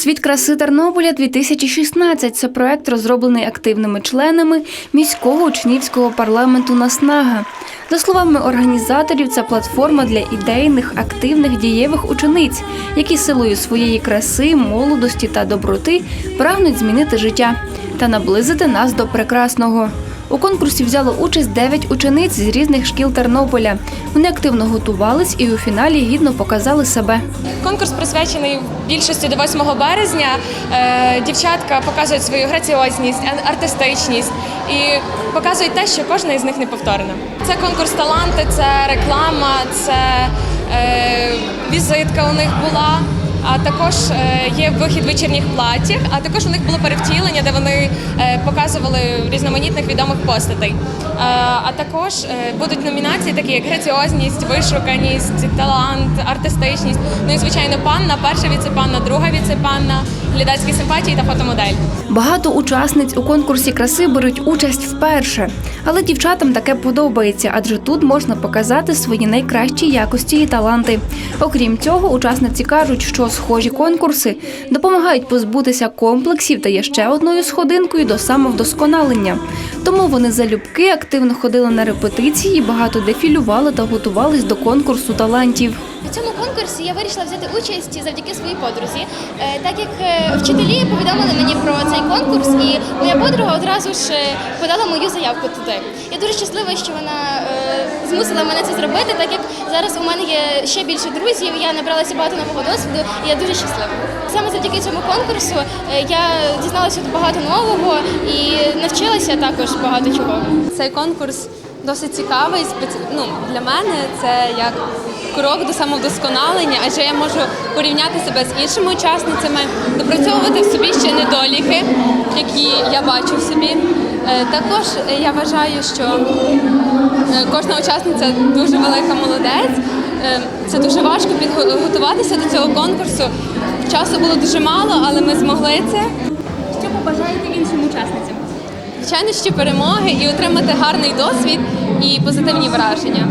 Світ краси Тернополя 2016 це проект, розроблений активними членами міського учнівського парламенту Наснага. За словами організаторів, це платформа для ідейних, активних, дієвих учениць, які силою своєї краси, молодості та доброти прагнуть змінити життя та наблизити нас до прекрасного. У конкурсі взяло участь 9 учениць з різних шкіл Тернополя. Вони активно готувались і у фіналі гідно показали себе. Конкурс присвячений більшості до 8 березня. Е, Дівчатка показують свою граціозність, артистичність і показують те, що кожна із них неповторна. Це конкурс таланти, це реклама, це е, візитка у них була. А також е, є вихід вечірніх платтях, а також у них було перевтілення, де вони е, показували різноманітних відомих постатей. Е, а також будуть номінації, такі як граціозність, вишуканість, талант, артистичність. Ну і звичайно, панна, перша віцепанна, друга віцепанна, глядацькі симпатії та фотомодель. Багато учасниць у конкурсі краси беруть участь вперше, але дівчатам таке подобається, адже тут можна показати свої найкращі якості і таланти. Окрім цього, учасниці кажуть, що схожі конкурси допомагають позбутися комплексів та є ще одною сходинкою до самовдосконалення. Тому вони залюбки активно ходили на репетиції, багато дефілювали та готувались до конкурсу талантів. У цьому конкурсі я вирішила взяти участь завдяки своїй подрузі, Е, так як е, вчителі повідомили мені про цей конкурс, і моя подруга одразу ж е, подала мою заявку туди. Я дуже щаслива, що вона змусила мене це зробити, так як зараз у мене є ще більше друзів, я набралася багато нового досвіду, і я дуже щаслива. Саме завдяки цьому конкурсу е, я дізналася багато нового і навчилася також багато чого. Цей конкурс досить цікавий. Ну, для мене це як крок до самовдосконалення, адже я можу порівняти себе з іншими учасницями, допрацьовувати в собі ще недоліки, які я бачу в собі. Е, Також я вважаю, що е, кожна учасниця дуже велика молодець. Е, Це дуже важко підготуватися до цього конкурсу. Часу було дуже мало, але ми змогли це. Що побажаєте іншим учасницям? Звичайно, ще перемоги і отримати гарний досвід і позитивні враження.